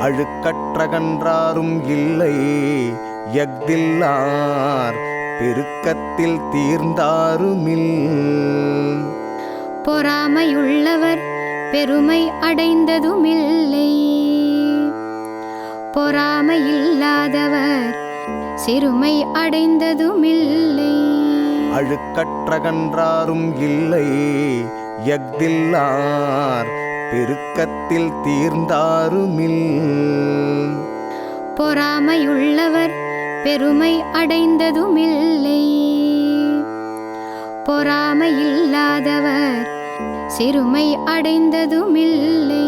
அழுக்கற்றகன்றாரும் இல்லை யக்தில்லார் பெருக்கத்தில் தீர்ந்தாருமில். பொறாமையுள்ளவர் பெருமை அடைந்ததுமில்லை. பொறாமையில்லாதவர் சிறுமை அடைந்ததுமில்லை. அழுக்கற்றகன்றாரும் இல்லை. எஃதில்லார் பெருக்கத்தில் தீர்ந்தாருமில். பொறாமையுள்ளவர் பெருமை அடைந்ததுமில்லை. பொறாமையில்லாதவர் சிறுமை அடைந்ததுமில்லை.